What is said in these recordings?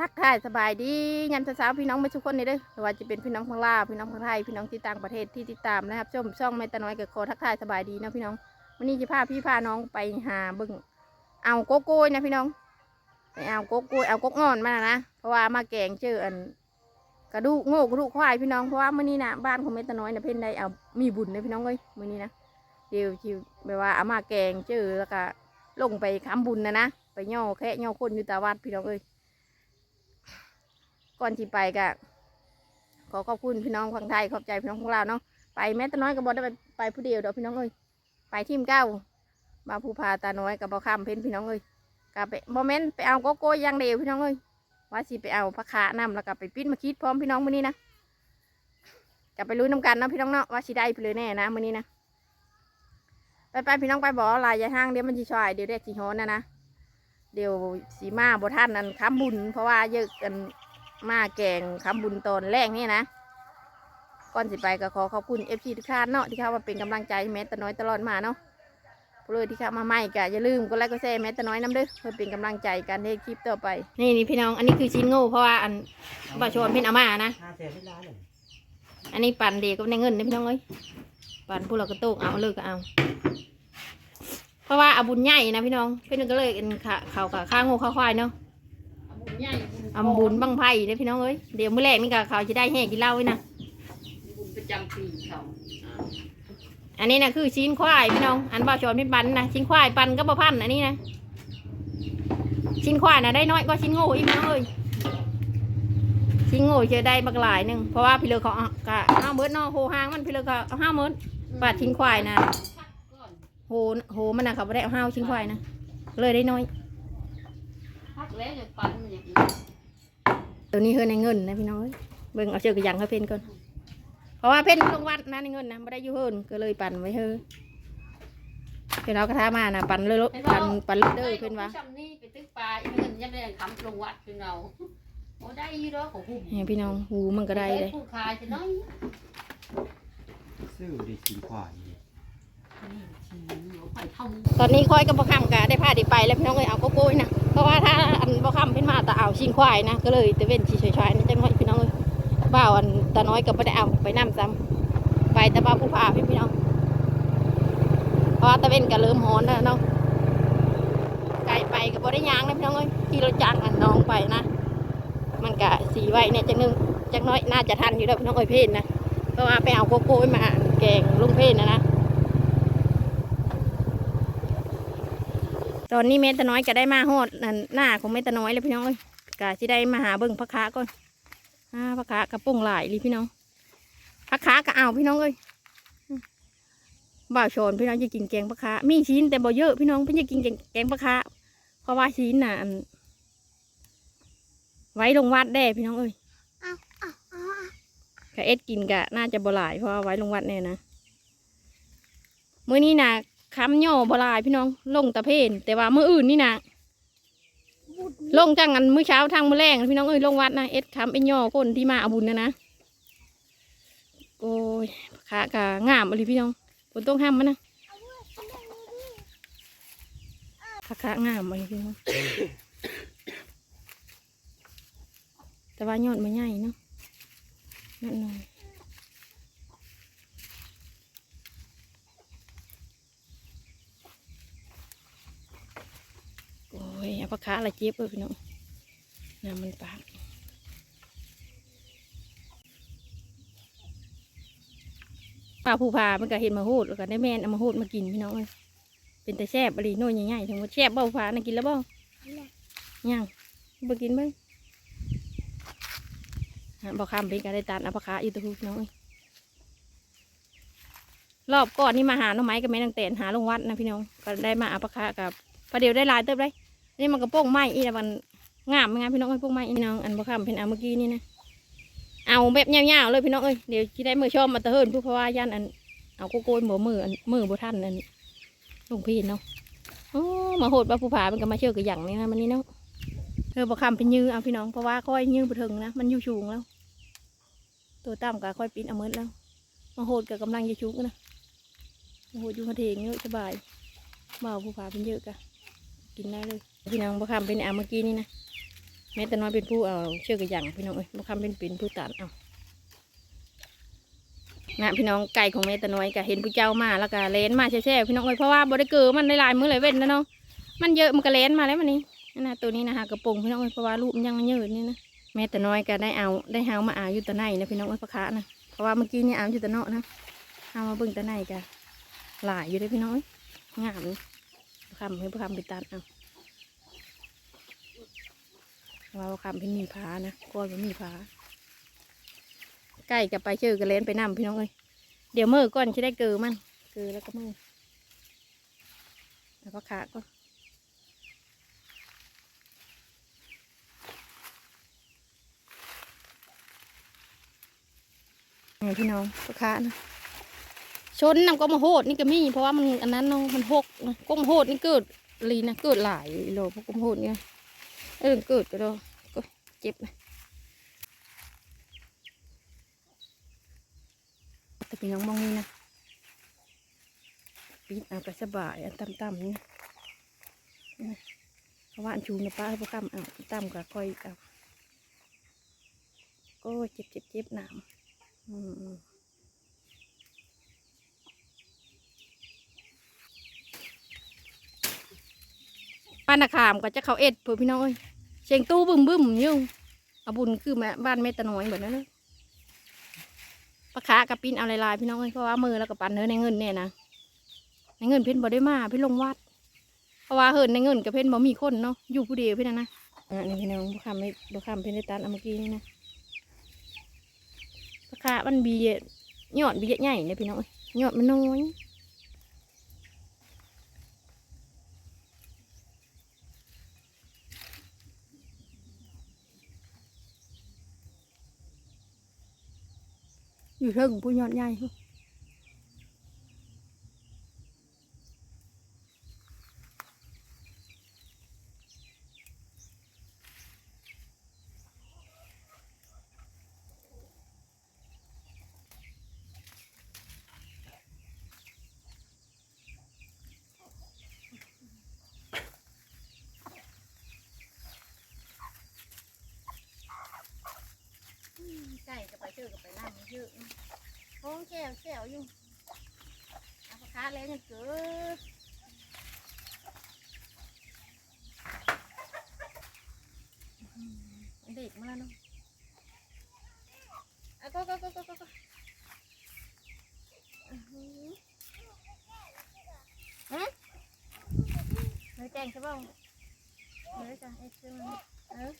ทักทายสบายดียันเช้าพี่น้องไม่ทุกคนนี่เด้อไม่ว่าจะเป็นพี่น้องข้างลาพี่น้องข้างไทยพี่น้องที่ต่างประเทศที่ติดตามนะครับชมช่องแม่ตาน้อยกับโคทักทายสบายดีนะพี่น้องวันนี้จะพาพี่พาน้องไปหาบึงเอาโกโก้ยนะพี่น้องไปเอาโกโก้ยเอากกอ่อนมานะเพราะว่ามาแกงเจออันกระดูกโง่กระดูกควายพี่น้องเพราะว่ามื้อนี้นะบ้านของแม่ตาน้อยนะเพิ่นได้เอามีบุญเลยพี่น้องเอ้ยมื้อนี้นะเดี๋ยวจิแบบว่าเอามาแกงเจอแล้วก็ลงไปค้ำบุญนะนะไปย่อแค่ย่อคนอยู่ตาวัดพี่น้องเอ้ย ก่อนที่ไปก็ขอขอบคุณพี่น้องฝั่งไทยขอบใจพี่น้องของเราเนาะไปแม้แต่น้อยก็บอกได้ไปไปผู้เดียวเดี๋ยวพี่น้องเอ้ยไปทีมเก้ามาภูพาตาน้อยกับบ่อข้ามเพ้นพี่น้องเอ้ยก็ไปโมเมนต์ไปเอาโกโก้ยางเดียวพี่น้องเอ้ยว่าสิไปเอาพระคานำแล้วก็ไปปิ้นมาคิดพร้อมพี่น้องมื้อนี้นะก็ไปลุ้นน้ำกันนะพี่น้องเนาะว่าสิได้ไปเลยแน่นะมื้อนี้นะไปไปพี่น้องไปบ่อลายยาห้างเดี๋ยวมันสิชอยเดี๋ยวเรียกสิโหนนะนะเดี๋ยวสีมาบ่ท่านนั่นค้ำบุญเพราะว่าเยอะกัน มาแกงคำบุญตอนแรกนี่นะ ก่อนสิไปก็ขอขอบคุณเอฟซีทุกท่านเนาะที่เข้ามาเป็นกำลังใจแม้แต่น้อยตลอดมาเนาะเลยที่เข้ามาใหม่ก็อย่าลืมกดไลค์กดแชร์แม้แต่น้อยน้ำเด้อเพื่อเป็นกำลังใจการให้คลิปต่อไป นี่นี่พี่น้องอันนี้คือชิ้นโง่เพราะว่าอันบาชวนเพิ่นเอามานะห้าแสนไม่ล้านเลยอันนี้ปั่นเดีก็ในเงินนะพี่น้องเอ้ยปั่นผู้เราก็โต้งเอาเลยก็เอา เพราะว่าอาบุญใหญ่นะพี่น้องเพื่อนก็เลยกันขาเขากับข้างโง่ข้าวควายเนาะบุญใหญ่ อาบุญบังไพ่เด้อพี่น้องเอ้ยเดี๋ยวมื้อแรกนี่ก็เขาจะได้แห่กินเหล้าไว้นะบุญประจำปีเขาอันนี้นะคือชิ้นควายพี่น้องอันบ่าวชอนพี่ปันนะชิ้นควายปันก็บ่พันอันนี้นะชิ้นควายนะได้น้อยกว่าชิ้นโง่อีกพี่น้องเอ้ยชิ้นโง่จะได้บักหลายหนึ่งเพราะว่าพี่เลือเขาเอากะห้าเมิดเนาะโหหางมันพี่เลือเขาเอาห้าเมิดปาดชิ้นควายนะพักก่อนโหโหมันนะเขาไม่ได้เอาห้าชิ้นควายนะเลยได้น้อยพักแล้วจะปันมันอย่างนี้ ตัวนี้เฮือในเงินนะพี่น้องเอ้ยเบิ่งเอาเชือกกระยังเขาเพ่นก่อนเพราะว่าเพ่นลงวัดนะในเงินนะไม่ได้อยู่เฮินก็เลยปั่นไว้เฮ้อเพี่นเรากระทามานะปั่นเลยปั่นปั่นเลยเด้อเพิ่นว่าจำนี่ไปตึกปลาอีกเงินยังได้คำลงวัดเป็นเราโอ้ได้ยี่ร้อยของหุ่มให้พี่น้องหูมันก็ได้เลยผู้ขายจะน้อยซื้อได้สินควาย ตอนนี้ค่อยกับบ่คำกะได้พาได้ไปแล้วพี่น้องเอ้ยเอาโกโก้ยนะเพราะว่าถ้าอันบ่คำเพิ่นมาแต่เอาชิงควายนะก็เลยตะเว้นชีชอยๆนี่จังน้อยพี่น้องเอ้ยบ่าวอันตาน้อยก็บ่ได้เอาไปนํซ้ำไปแต่บ่าวผู้พาพี่พี่น้องเพราะว่าตะเวนก็เริ่มฮ้อนแล้วเนาะไกลไปก็บ่ได้ยางนะพี่น้องเอ้ยขี่รถจักรอันน้องไปนะมันก็สีไว้เนี่ยจังนึงจักน้อยน่าจะทันอยู่แล้วพี่น้องเอ้ยเพนนะเพราะว่าไปเอาโกโก้ยมาแกงลุงเพนนะนะ ตอนนี้เมตาน้อยก็ได้มาฮอดนั่นหน้าของเมตาน้อยเลยพี่น้องเอ้ยกะสิได้มาหาเบิ่งพักขาก่อนอ่าพักขากระปุ้งหลายเลยพี่น้องพักขาก็เอาพี่น้องเอ้ยบ่าวชนพี่น้องจะกินแกงพักขามีชิ้นแต่บ่เยอะพี่น้องเพิ่นจะกินแกงพักขาเพราะว่าชิ้นน่ะไว้ลงวัดได้พี่น้องเอ้ยกะเอ็ดกินกะน่าจะบ่หลายเพราะาไว้ลงวัดแน่นะมื้อนี้น่ะ คำย่อบลายพี่น้อง ลงตะเพนแต่ว่าเมื้ออื่นนี่นะลงจังกันเมื้อเช้าทางมื้อแรงพี่น้องเอ้ยลงวัดนะเอ็ดคำเอ็นย่อคนที่มาอาบุญนะนะโอ้ยขากะงามอะไรพี่น้องฝนต้องห้ามมันนะขาขางามอะไรพี่น้องแต่ว่ายอดมันใหญ่เนาะยอดน้อย ยเอาปลาคาอะไรเจ็บเลยพี่น้องน้ำมันปากปลาผู้พามันก็เห็นมาโหดแล้วก็ได้แม่นเอามาโหดมากินพี่น้องเอ้ยเป็นแต่แซ่บอะไรโน่นใหญ่ๆทั้งหมดแซ่บเบ้าฟ้านะกินแล้วเบ้ายังบ่กินไหมบ่คำเป็นการได้ตานอาปคาอยู่ตัวพี่น้องเอ้ยรอบก่อนนี่มาหาน้องไม้กับแม่นางแตนหาลงวัดนะพี่น้องก็ได้มาอาปคากับพอเดี๋ยวได้ลายเติบเลย นี่มันกระโปงไม้อีนะมันงามงามพี่น้องเอ้ยโป้งไม้อีน้องอันบ่คำเป็นเอาเมื่อกี้นี่นะเอาแบบยาวๆเลยพี่น้องเอ้ยเดี๋ยวที่ได้มือชอบมาตะเฮินผู้เพราะว่าย่านอันเอาโกโก้หมมืออันมือบ่ทันอันลงพี่เนาะโอ้มาโหดปลาผู้ผามันก็มาเชื่อกับอย่างนี้นะมันนี่เนาะเธอบ่คำเป็นยื้อเอาพี่น้องเพราะว่าค่อยยื้อบ่ถึงนะมันอยู่สูงแล้ว ตัวต่ำก็ค่อยปีนเอาเมิดแล้วมาโหดกับกำลังจะชุกนะมาโหดอยู่กระเทงเยอะสบายเบาผู้ผาเป็นเยอะกะกินได้เลย พี่น้องบ่คำเป็นเอาเมื่อกี้นี่นะแม่แต่น้อยเป็นผู้เอาเชือกกระยังพี่น้องเอ้ยมาคำเป็นเป็นผู้ตัดเอานะพี่น้องไก่ของแม่ต่น้อยก็เห็นผู้เจ้ามาแล้วก็เลนมาแช่ๆพี่น้องเอ้ยเพราะว่าบริเกอมันหลายๆมือหลายเว้นแล้วเนาะมันเยอะมันก็เลนมาแล้วมันนี้นั่นะตัวนี้นะฮะกระโปรงพี่น้องเอ้ยเพราะว่าลูกมันยังเยอะนี่นะแม่ต่น้อยก็ได้เอาได้เฮามาอาอยู่ตะในนะพี่น้องเอ้ยพระคะนะเพราะว่าเมื่อกี้นี่อาอยู่ตะเนาะนะเอามาเบิ่งตะในก็หลายอยู่เลยพี่น้องเอ้ยงามนี่คำให้พระคำไปตัดเอา ว่าคำเป็นมีผานะก้อยเป็นมีผาใกล้กับไปเชื่อกันเลนไปนำพี่น้องเอ้ยเดี๋ยวเมื่อก่อนจะได้เกลือมันเกลือแล้วก็มือแล้วก็ขาก็นี่พี่น้องก็ขานะชนนำก็มาโหดนี่ก็มีเพราะว่ามันอันนั้นเนาะมันหกนะก้มโหดนี่เกิดลีนะเกิดหลายโลเพราะก้มโหดไงเออเกิดก็ได้ก็ เจ็บแต่พี่น้องมองนี่นะปีนเอากระสบายอันต่ำๆนี่เพราะว่าอันชูนะป้าให้พวกข้ามเอาต่ำก็ค่อยเอาโอ้เจ็บเจ็บเจ็บหนามอืมป้านาขามก็จะเขาเอ็ดเพื่อพี่น้องเอ้ย เสียงตู้บึ้มบึ้มยุ่งเอาบุญคือแม่บ้านแม่ตะน้อยแบบนั้นเลยปลาขากระปิ้นเอาลายๆพี่น้องเอ้ยเพราะว่ามือแล้วก็ปันเนื้อในเงินเนี่ยนะในเงินเพ่นบ่ได้มาเพิ่นลงวัด เพราะว่าเฮินในเงินกับเพ่นบ่มีคนเนาะอยู่ผู้เดียวเพิ่นนะนะอ่านี่พี่น้องบ่คำไม่บ่คำเพิ่นได้ตัดเอาเมื่อกี้นี่นะปลาขามันบียอดบีใหญ่เนี่ยพี่น้องเอ้ยยอดมันน้อย อยู่เทิงผู้ยอดใหญ่พุ่น ไก่กับไปเจอกับไปน้ำมัน เยอะนะโอ้แก้วแก้วอยู่เอาปลาคาแล้วยังเกิดเด็กมาแล้วเนาะอะก็ก็ก็ก็ก็ก็อื้อหือฮะเนยแกงใช่ป่ะเนยจ้ะเอ็กซ์ซื้อมเออ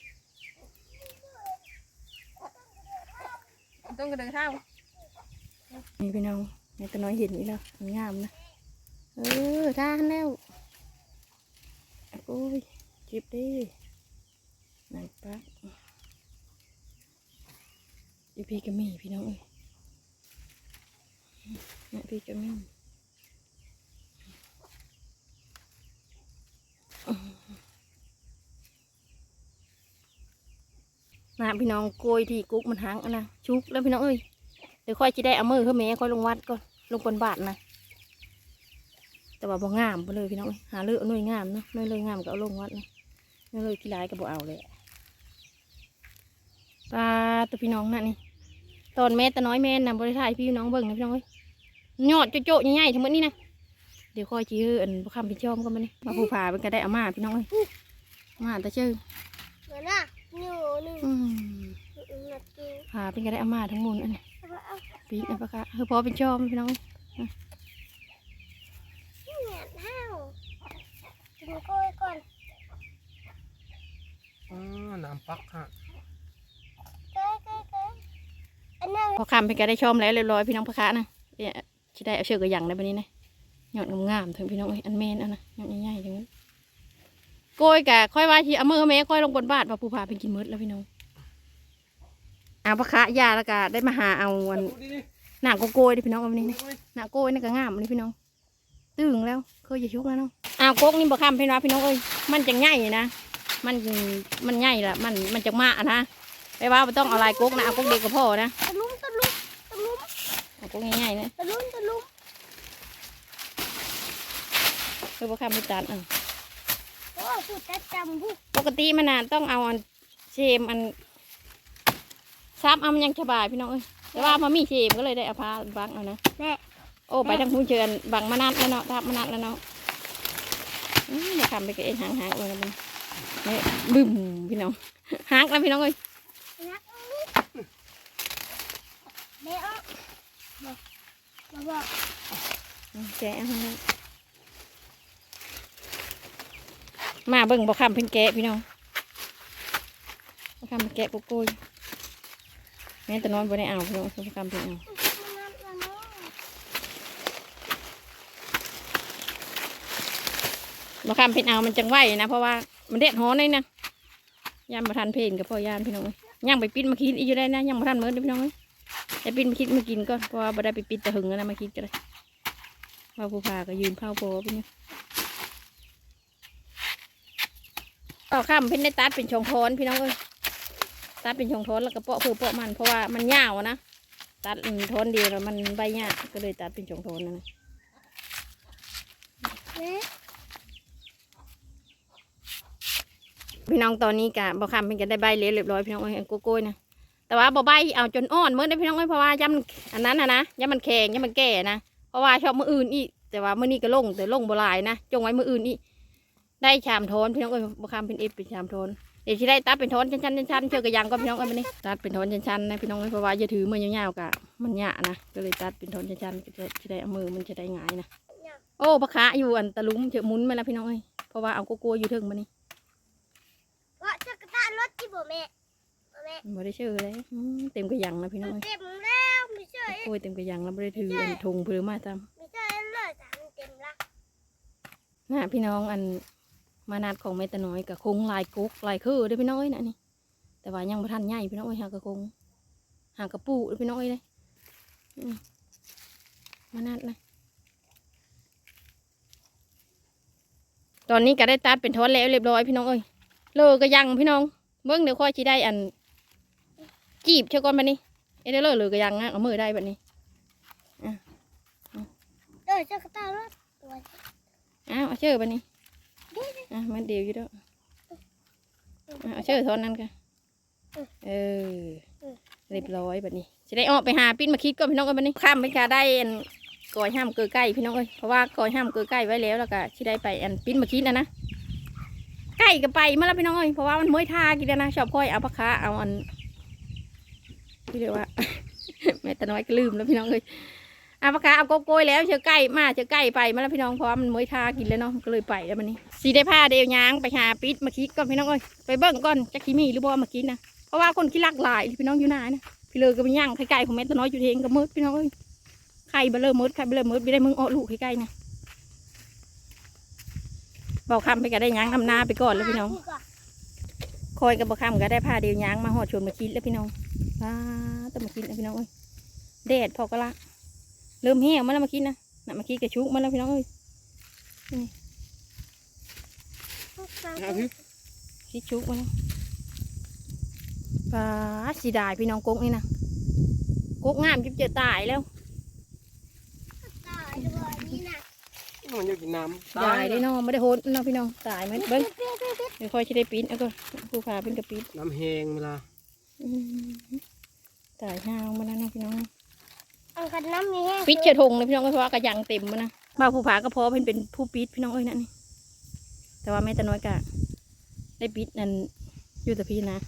ต้องกระเดินเท้านี่พี่น้องนี่ตัวน้อยเห็นนี่แล้วมันงามนะ เออท่านแล้วโอ้ยจ็บดินั่นปักอีพี่ก็มีพี่น้องเอ้ยนี่พี่ก็มี นะพี่น้องโกยที่กุ๊กมันหางนะชุกแล้วพี่น้องเอ้ยเดี๋ยวค่อยจะได้เอามือเข้าแม่ค่อยลงวัดก่อนลงบนบาทนะแต่ว่าบ่งามไปเลยพี่น้องหาเลือกหน่วยงามเนาะหน่วยเลยงามก็เอาลงวัดนะหน่วยเลยกี่ลายก็บ่เอาเลยปลาตัวพี่น้องน่ะนี่ตอนแม่ต่น้อยแม่น่ะบริถ่ายพี่น้องเบิ่งนะพี่น้องเอ้ยยอดโจ๊ะใหญ่ๆทั้งหมดนี่นะเดี๋ยวค่อยจีเออันบ่คำพี่จอมก็มาเนี่มาผู้พาเป็นก็ได้เอามาพี่น้องเอ้ยมาแต่ชื่อเหมือ นน่ะหนูหนึ่งอืมหนักกินพาเป็นก็ได้เอามาทั้งหมดอันนี้แล้วเอาปีนะปะคะเฮ้ยพอเป็นชอบพี่น้องเหนียดห้าวกินกล้วยก่อนอ๋อน้ำปักฮะเก้ยเก้ยเก้ยอันนั้นพอคำเป็นก็ได้ชมแล้วเรียบร้อยพี่น้องพะคะนะเนี่ยจะได้เอาเชือกกระหยังได้ปะนี้นะยอดงามๆถึงพี่น้องเอ้ยอันเมนเอันนะยอดใหญ่ๆอย่างนั้น โกยกะค่อยว่าที่เอามือแม่ค่อยลงบนบาทพอผู้พาเป็นกินมืดแล้วพี่น้องเอาพะคะยาแล้วก็ได้มาหาเอาอันดูดิดิหนังโกยดิพี่น้องเอามานี่นะหนังโกยนี่ก็งามเลยพี่น้องตึงแล้วเคยจะชุกแล้วเนาะอ้าวโกกนี่บ่คำพี่น้องพี่น้องเอ้ยมันจังใหญ่นะมันมันใหญ่ละมันมันจังมาอะนะไปว่าบ่ต้องเอาลายโกกนะเอาโกกเด็กก็พอนะตะลุมตะลุมตะลุมเอาโกกง่ายๆนะตะลุมตะลุมคือบ่คำไม่ตัดอะโอ้ สุดจะจำบุกปกติมันน่ะต้องเอาอันเชมอันซ้ำเอามันยังสบายพี่น้องเอ้ยแต่ว่ามามีเชมก็เลยได้เอาพาบังเอานะแม่โอ้ไปทางผู้เชิญบังมานัดแล้วเนาะทับมานัดแล้วเนาะอืมอย่าทำไปกับเอ็นหางหางเลยนะมันเนี่ยบึ้มพี่น้องหางแล้วพี่น้องเอ้ยรักแม่ออกบอกบอกแกะเอาให้ได้ มาเบิ่งบ่คำเพิ่นแกะพี่น้องบ่คำเพิ่นแกะโกโก้ยแม่แต่นอนบ่ได้เอาพี่น้องบ่คำเพิ่นเอาบ่คำเพิ่นเอามันจังไหวนะ เพราะว่ามันเด็ดฮ้อนเลยนะยามบ่ทันเพลินกับพ่อยามพี่น้องย่างไปปิดมาคิดอีกอยู่ได้นะย่างบ่ทันเมือนเด้อพี่น้องเอ้ยแต่ปิดมาคิดมากินก่อนเพราะว่าบ่ได้ไปปิดแตะหึงแล้วนะมาคิดก็ได้ว่าผู้พาก็ยืนเผาโพไปเนี่ย ต่อข้ามเพิ่นได้ตัดเป็นชงโทนพี่น้องเอ้ยตัดเป็นชงโทนแล้วก็เปาะเพื่อเปาะมันเพราะว่ามันยาวนะตัดอืมโทนเดียวแล้วมันใบหญ้าก็เลยตัดเป็นชงทนนั่นนะพี่น้องตอนนี้กะบ่คำเพิ่นก็ได้ใบเลี้ยเรียบร้อยพี่น้องเอ้ยโกโก้นะแต่ว่าบ่ใบเอาจนอ่อนเมื่อได้พี่น้องเอ้ยเพราะว่าย่ำอันนั้นนะนะย่ำมันแข็งย่ำมันแก่นะเพราะว่าชอบมืออื่นอีกแต่ว่ามื้อนี้ก็ลงแต่ลงบ่หลายนะจงไว้มืออื่นอีก ได้ชามโทนพี่น้องเอ้ยบ่คำเป็นเอฟเป็นชามโทนเดี๋ยวสิได้ตัดเป็นโทนชันๆชันๆเชื่อกระยังก็พี่น้องเอ้ยมื้อนี้ตัดเป็นโทนชันๆนะพี่น้องเอ้ยเพราะว่าอย่าถือมือยาวๆกะมันหยะนะก็เลยตัดเป็นโทนชันๆก็จะจะได้เอามือมันจะได้ง่ายนะโอ้ปะคะอยู่อันตะลุมเฉอะหมุนมาแล้วพี่น้องเอ้ยเพราะว่าเอาโกโก้อยู่ถึงมื้อนี้ว่าจะกระตารถที่บ่แม่บ่แม่บ่ได้ชื่อเลยอืมเต็มกระยังแล้วพี่น้องเอ้ยเต็มแล้วไม่ใช่โอ้ยเต็มกระยังแล้วบ่ได้ถืออันธงเพลือมาตามไม่ใช่เลยสามเต็มละน่ะพี่น้องอัน มานาดของแม่ตะน้อยกับคงลายกุกลายคือเด้อพี่น้องเอ้ยน่ะนี่ แต่ว่ายังบ่ทันใหญ่พี่น้องเอ้ยหากระคงหากระปูเด้อพี่น้องเอ้ยเลยอืมมานาดนะตอนนี้ก็ได้ตัดเป็นทอนแล้วเรียบร้อยพี่น้องเอ้ยเลอกระยังพี่น้องเบิ่งเดี๋ยวค่อยสิได้อัน จีบเช่ก่อนบัดนี้เอ้ยเด้อเลอเลยกระยังนะเอามือได้บัดนี้เออจะกระตารถตัวอ้าวเอาเชื่อบัดนี้ อะมันเดียวอยู่ด้วยเอาเชื่อทอนนั้นกันเออเรียบร้อยแบัดนี้จะได้ออกไปหาปิ้นมาคิดก่อนพี่น้องเอ้ยบัดนี้ข้ามไปกาได้อันกอยห้ามเกลือใกล้พี่น้องเอ้ยเพราะว่ากอยห้ามเกลือใกล้ไว้แล้วแล้วก็ที่ได้ไปอันปิ้นมาคิดนะนะใกล้ก็ไปมาแล้วพี่น้องเอ้ยเพราะว่ามันมวยทากินนะชอบค่อยเอาปลาคาเอาอันที่เรียกว่าแม่ตาน้อยก็ลืมแล้วพี่น้องเอ้ย อาปาคาเอาโกโก้แล้วเชื่อใกล้มาเชื่อใกล้ไปมาแล้วพี่น้องเพราะว่ามันมวยทากินแล้วเนาะก็เลยไปแล้วมันนี้สีได้ผ้าเดียวยางไปหาปิดมาคิดก่อนพี่น้องเอ้ยไปเบิ่งก่อนจะขี้มีหรือบ่มากินนะเพราะว่าคนขี้ลักหลายพี่น้องอยู่หน้านะพี่เลยก็ไปย่างไข่ไก่ของแม่ตาน้อยอยู่เทงก็มืดพี่น้องเอ้ยไข่เบลเลอมืดไข่เบลเลอมืดไม่ได้มึงเอลูกไข่ๆนะบอกคำไปก็ได้ยางนำหน้าไปก่อนแล้วพี่น้องคอยกับบะคำก็ได้พาเดียวยางมาหอดชวนมาคิดแล้วพี่น้องว้าต้องมาคิดนะพี่น้องเอ้ยแดดพอก็ละ เริ่มแห้งมาแล้วมาคิดนะน่ะมาคิดกระชุกมาแล้วพี่น้องเอ้ยคิดชุกมาแล้วว้าสีดายพี่น้องกกนี่นะกกงามจิบเจอตายแล้วตายด้วยนี่นะมันอยากกินน้ำตายได้เน้องไม่ได้โหดเน้องพี่น้องตายไหมเบิ้งเดี๋ยวคอยจะได้ปีนเอาก็ผู้พาเป็นกระปีนน้ำแหงเวลาอืมตายห้าวมาแล้วเน้องพี่น้องเอากันน้ำมีแห้งปิดเชือทงเลยพี่น้องเอ้ยเพราะว่ากระยังเต็มมานะบ่าผู้ผาก็พอเพิ่นเป็นผู้ปิดพี่น้องเอ้ยนั่นนี่แต่ว่าแม่ตะน้อยกะได้ปิดนั่นอยู่แต่พี่นะ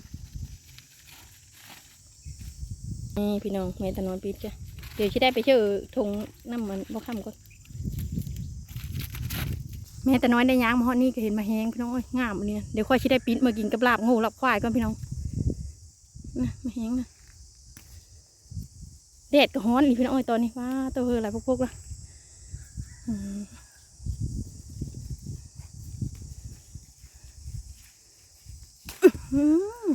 นี่พี่น้องแม่ตะน้อยปิดจ้ะเดี๋ยวชิได้ไปเชื่อทงน้ำมันบ่ค่ำก่อนแม่ตะน้อยได้ย่างมาฮอดนี่ก็เห็นมาแห้งพี่น้องเอ้ยงามอันนี้นะเดี๋ยวค่อยชิได้ปิดมากินกับลาบงูลาบควายก่อนพี่น้องนะมาแห้งนะ แดดก็ฮ้อนอีพี่น้องตอนนี้ว้าตัวเฮออะไรพวกพวกละอือหือ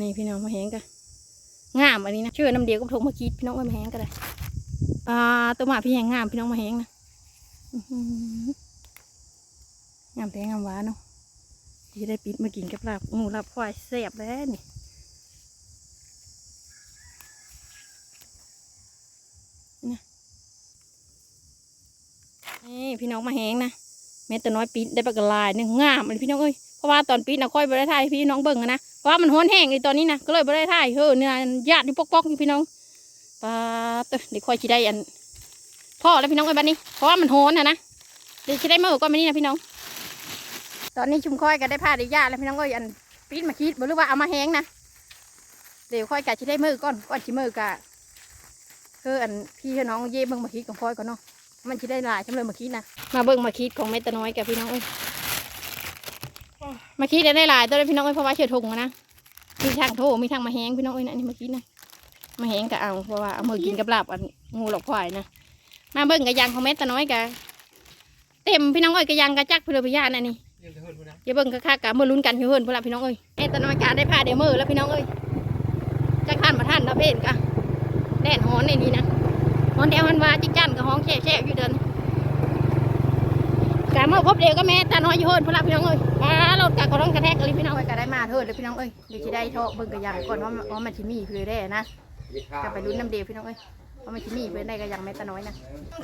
นี่พี่น้องมาแหงกันงามอันนี้นะเชื่อน้ำเดียวก็ทงมาคิดพี่น้องมาแหงกันเลยอ่าตัวหมาพี่แหงงามพี่น้องมาแหงนะงามแต่งามหวานเนาะ ที่ได้ปิดมากินกับลาบงูลาบควายแซ่บแล้วนี่นี่พี่น้องมาแห้งนะแม่แต่น้อยปีดได้ปลากระลายเนี่ยงามมันพี่น้องเอ้ยเพราะว่าตอนปีดนะค่อยบริถ่ายพี่น้องเบิ่งอะนะเพราะว่ามันห้อนแห้งอีตอนนี้นะก็เลยบริถ่ายเฮ้อเนี่ยญาติอยู่ปอกๆอยู่พี่น้องปาเอ้ยเดี๋ยวค่อยชิได้อันพ่อแล้วพี่น้องเอ้ยบัดนี้เพราะว่ามันห้อนอะนะเดี๋ยวชิได้มาก่อนมานี่นะพี่น้อง ตอนนี้ชุมค่อยก็ได้ผ้าได้ญาแล้วพี่น้องเอ้ยอันปีดมาคิดบ่รู้ว่าเอามาแห้งนะเดี๋ยวค่อยกะชิได้มือก่อนก่อนชิมือกะคืออันพี่กับน้องเย่เบิ่งมาคิดของค่อยก่อนเนาะมันจะได้หลายจำเลยมาคิดนะมาเบิ่งมาคิดของเมตาน้อยกับพี่น้องเอ้ยมาคิดได้ได้หลายตัวเลยพี่น้องเอ้ยเพราะว่าเชือทงนะมีทางโถมีทางมาแห้งพี่น้องเอ้ยนะนี่มาคิดนะมาแห้งก็เอาเพราะว่าเอามือกินกับลาบอันงูหลอกควายนะมาเบิ่งกับยางของเมตาน้อยกะเต็มพี่น้องเอ้ยกับยางกระจักพื่อพิญาณนะนี่ อย่าเบิ่งกะคักกะมือลุ้นกันเพื่อนเพื่อนพี่น้องเอ้ยเมตาน้อยกะได้ผ้าเดี๋ยวมือแล้วพี่น้องเอ้ยจักท่านมาท่านนะเพศกะแดดฮ้อนในนี้นะฮอนแดวฮันว่าจิกจันกับห้องแช่แช่อยู่เดินกามาพบเดียวก็แม่ตาน้อยอยู่เฮินพนละพี่น้องเอ้ยมารถกะก็ต้องกระแทกเลยพี่น้องเอ้ยก็ได้มาเถิดเลยพี่น้องเอ้ยเดี๋ยวจะได้โทษเบิ่งกระยังก่อนว่าว่ามันชิมีเพื่อได้นะก็ไปลุ้นน้ำเดียวพี่น้องเอ้ย ว่ามันชิมีเพื่อได้กระยังแม่ตาน้อยนะ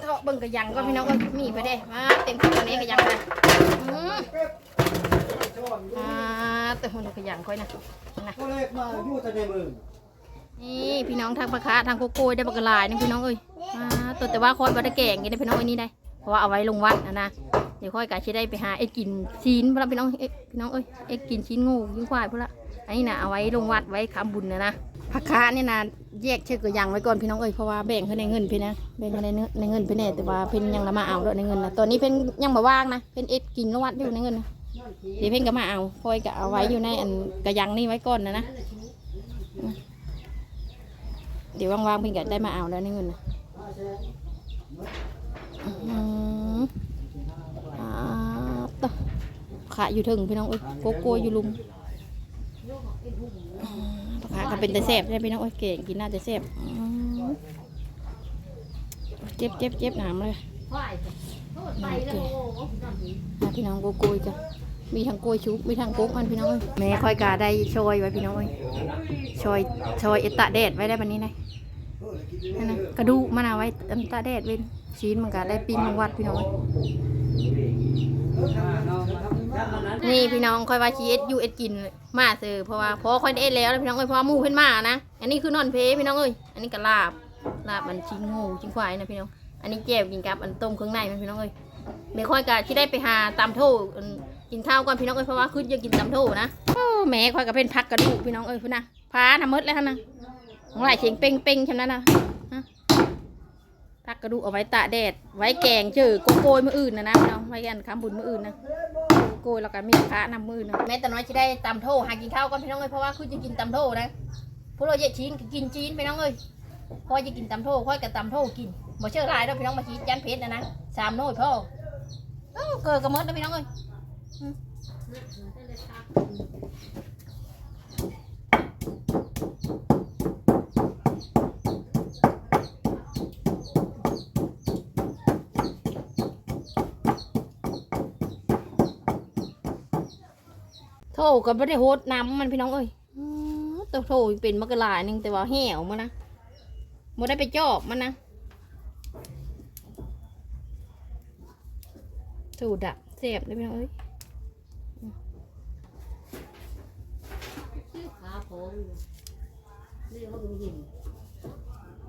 โทษเบิ่งกระยังก็พี่น้องเอ้ยมีเพื่อได้มาเต็มที่ตัวนี้กระยังนะอืมอ่าแต่หุ่นกระยังค่อยนะนะก็เลยมาอยู่แต่ในมือนี่พี่น้องทางปลาคาทางโกโก้ได้ปลากระลายนี่พี่น้องเอ้ยอ่าตัวแต่ว่าคอยบัได้แก่งกินได้พี่น้องเอ้ยนี่ได้เพราะว่าเอาไว้ลงวัดนะนะเดี๋ยวค่อยกะชิได้ไปหาเอ็ดกินชิ้นพวกเราพี่น้องเอ็ดพี่น้องเอ้ยเอ็ดกินชิ้นงูยิ่งควายพวกละอันนี้นะเอาไว้ลงวัดไว้คำบุญนะนะ ผักคาเนี่ยนะแยกเชือกับยางไว้ก่อนพี่น้องเอ้ยเพราะว่าแบ่งให้ในเงินพี่นะแบ่งให้ในเนื้อในเงินพี่แน่แต่ว่าเพิ่นยังละมาเอาด้วยในเงินนะตอนนี้เพิ่นยังมาว่างนะเพิ่นเอ็ดกินลงวัดอยู่ในเงินนะเดี๋ยวเพิ่นก็มาเอาคอยก็เอาไว้อยู่ในอันกระยังนี่ไว้ก่อนนะนะเดี๋ยวว่างๆเพิ่งก็ได้มาเอาแล้วในเงินนะอืมอ่าต่อขาอยู่ถึงพี่น้องเอ้ยโกโก้อยู่ลุม มขาก็เป็นแต่แสบใช่พี่น้องเอ้ยเก่งกินน่าจะแสบอืมเจ็บเจ็บเจ็บหนามเลยควายโทษไปแล้วโอ้โหนั่นนี่มาพี่น้องโกโก้จ้ะมีทั้งโกยชุบมีทั้งโก๊กมันพี่น้องเอ้ยแม่ค่อยกาได้ชอยไว้พี่น้องเอ้ยชอยชอยเอตตะแดดไว้ได้บันนี้นะนั่นนะกระดูกมันเอาไว้อันตาแดดเว้นชิ้นมันก็ได้ปีนของวัดพี่น้อง นี่พี่น้องค่อยว่าชีเอสยูเอสกินมาเซอเพราะว่าพอค่อยได้เอ็ดแล้วพี่น้องเอ้ยพราะว่าหมูเพิ่นมานะอันนี้คือนอนเพพี่น้องเอ้ยอันนี้ก็ลาบลาบมันชิ้นงูชิ้นควายนะพี่น้อง อันนี้แจ่วกินกับอันต้มเครื่องในมันพี่น้องเอ้ยเดี๋ยวค่อยกะที่ได้ไปหาตำโถกินข้าวก่อนพี่น้องเอ้ยเพราะว่าคือจะกินตำโถนะแม่ค่อยก็เป็นพักกระดูกพี่น้องเอ้ยพุ่นะพาทำมดแล้วนะของหลายเชียงเป้งเป้งฉะนั้นนะพักกระดูกเอาไว้ตากแดด ไว้แกงเจอโกโก้ยมืออื่นนะนะพี่น้องไว้กันคำบุญมืออื่นนะ โกยแล้วก็มีพระนำมือนะแม่แต่น้อยจะได้ตำโถหากินข้าวก่อนพี่น้องเลยเพราะว่าคือจะกินตำโถนะพวกเราเยอะชิ้นกินจีนพี่น้องเลยพอจะกินตำโถค่อยกับตำโถกินบ่เชื่อลายแล้วพี่น้องมาชี้จันเพชรนะนะสามโน่ยพ่อเอ้าเกิดกระมดนะพี่น้องเลย โถก็ไม่ได้โหดน้ำมันพี่น้องเอ้ยอืมแต่โถเป็นมะกะลายหนึงแต่ว่าแห้วมันนะบ่ได้ไปจอบมันนะถูดะเสียบเลยพี่น้องเอ้ยชื่อขาผมเรียกว่ามึงหิน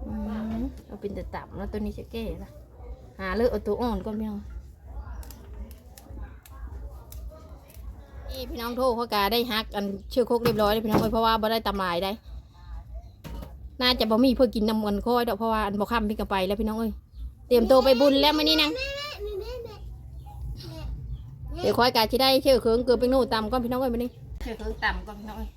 อืมเอาเป็นแต่ตับแล้วตัวนี้จะแก้ละหาเลือกเอาตัวอ่อนก่อนพี่น้อง พี่น้องโทษเขากาได้ฮักอันเชื่อโคกเรียบร้อยเลยพี่น้องเอ้ยเพราะว่าบ่ได้ตำลายได้ น่าจะบ่มีเพื่อกินน้ำมันค่อยดอกเพราะว่าอันบ่ค่ำพี่ก็ไปแล้วพี่น้องเอ้ยเตรียมตัวไปบุญแล้วมื้อนี้นะเดี๋ยวคอยกาที่ได้เชื่อเคืองเกลือเป็นโน่ตำก่อนพี่น้องเอ้ยมื้อนี้เชื่อเคืองตำก่อนพี่น้องเอ้ย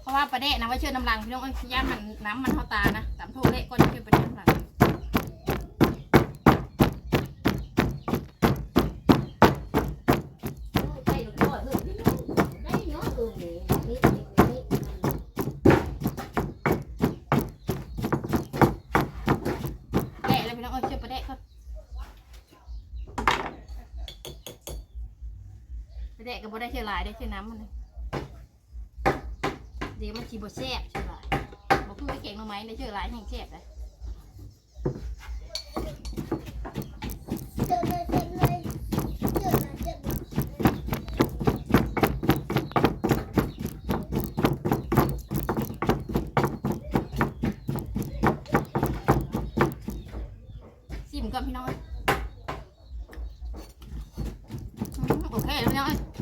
เพราะว่าประเดะนะไว้เชื่อน้ำลังพี่น้องเอ้ยย่านมันน้ำมันเข้าตานะตำโทษเละก็จะเชื่อประเดะน้ำลังะก็บ่ได้เท่าไรได้เท่าน้ำมันเลยเดี๋ยวมันชีบ่แซ่บเท่าไรบ่คือเก่งหน่อไม้ได้เท่าไรแห้งแซ่บเลยซิมก่พี่น้อยโอเคพี่น้อย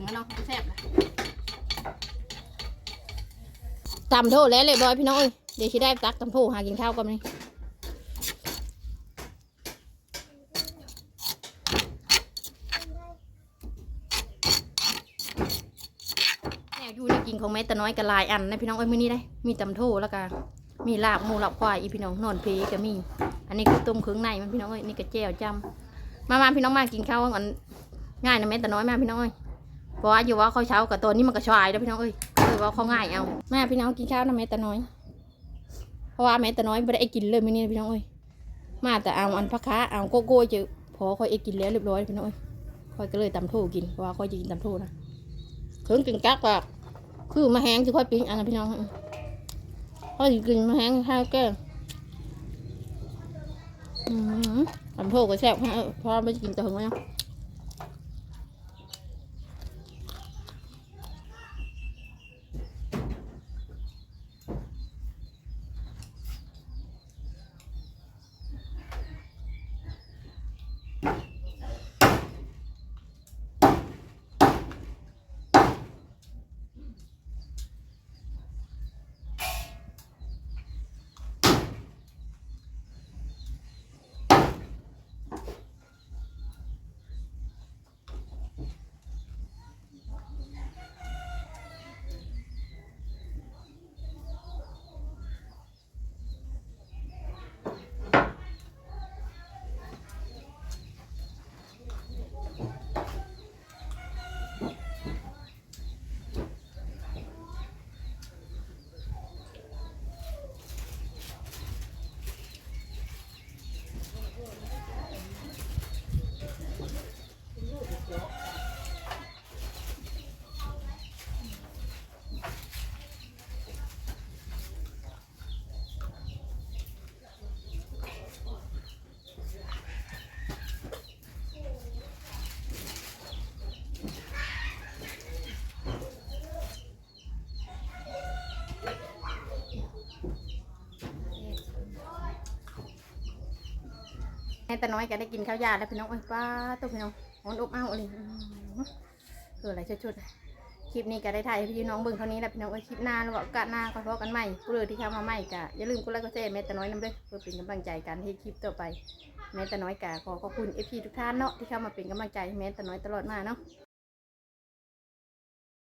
ไม่ได้กินแต่หึงแล้วเนาะแซ่บตำโทแล้วเรียบร้อยพี่น้องเอ้ยเดี๋ยวชิได้ตักตำโทหากินข้าวกันนี่แนวอยู่ในกินของแม่ตะน้อยกับลายอันนะพี่น้องเอ้ยมื้อนี้ได้ มีตำโทแล้วก็มีลาบหมูลาบควายอีพี่น้องนอนเพก็มี อันนี้คือต้มเครื่องในมันพี่น้องเอ้ยนี่ก็แจ่วจำมามาพี่น้องมากินข้าวกันง่ายนะแม่ตะน้อยมาพี่น้องเอ้ย เพราะว่าอยู่ว่าเขาเช้ากับตัวนี้มันก็ชายแล้วพี่น้องเอ้ยคือว่าเขาง่ายเอาแม่พี่น้องกินข้าวนะแม่ตะน้อย เพราะว่าแม่ตะน้อยไม่ได้กินเลยไมื้อนี้นะพี่น้องเอ้ยมาแต่เอาอันพักค้าเอาโกโก้จอพอคอยเอกินแล้วเรียบร้อยพี่น้องเอ้ยคอยก็เลยตำโทกินเพราะว่าคอยจะกินตำโทนะเครื่องกินกักแบบคือมาแห้งที่ค่อยปิ้งอันนั้นพี่น้องคอยสิกินมาแห้งข้าวแก้วอืมทำโทษก็แซ่บฮะเพราะไม่กินแต่หึงแล้ว ให้ตาน้อยก็ได้กินข้าวยาแล้วพี่น้องเอ้ยป้าตุ๊กพี่น้องหอนอบอ้าวเลยอืมคืออะไรชุดๆคลิปนี้ก็ได้ถ่ายพี่น้องเบิ่งเท่านี้แหละพี่น้องเอ้ยคลิปหน้าแล้วก็โอกาสหน้าก็พบกันใหม่ผู้เลือที่เข้ามาใหม่กะอย่าลืมกดไลค์กดแชร์แม่ตาน้อยนำเด้วยเพื่อเป็นกำลังใจกันให้คลิปต่อไปแม่ตาน้อยกะขอขอบคุณเอฟพีทุกท่านเนาะที่เข้ามาเป็นกำลังใจให้แม่ตาน้อยตลอดมาเนาะ